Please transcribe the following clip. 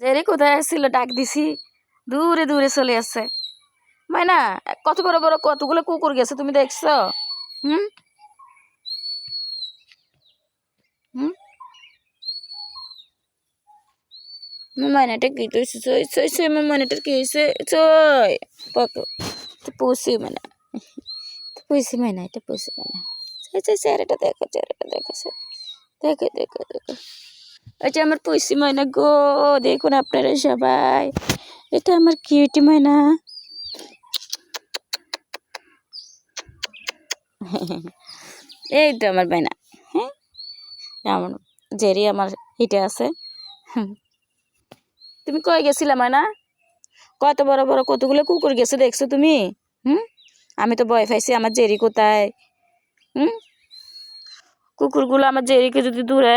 Jerry কোথায় ছিল ডাক দিছি। দূরে দূরে চলে আসছে। মাইনা, কত বড় বড় কতগুলো কুকুর গেছে তুমি দেখছ? হুম? হুম? মাইনাটা কি কইছে সই সই সই আমার মাইনাটার কি হয়েছে সই পক পুষি মাইনা। পুষি মাইনা, এটা পুষি মাইনা। সই চেহারাটা দেখো চেহারাটা দেখো সে দেখো দেখো দেখো। আচ্ছা আমার পুষি মাইনা গো, দেখুন আপনারা সবাই। এটা আমার কিউটি মাইনা এই তো আমার মাইনা হ্যাঁ? আমার জেরি আমার হিটে আছে। তুমি কই গেছিলা মাইনা কত বড় বড় কতগুলো কুকুর গেছে দেখছ তুমি? হুম? আমি তো ভয় পাইছি আমার জেরি কোথায়? হুম? কুকুরগুলো আমার জেরিকে যদি দূরে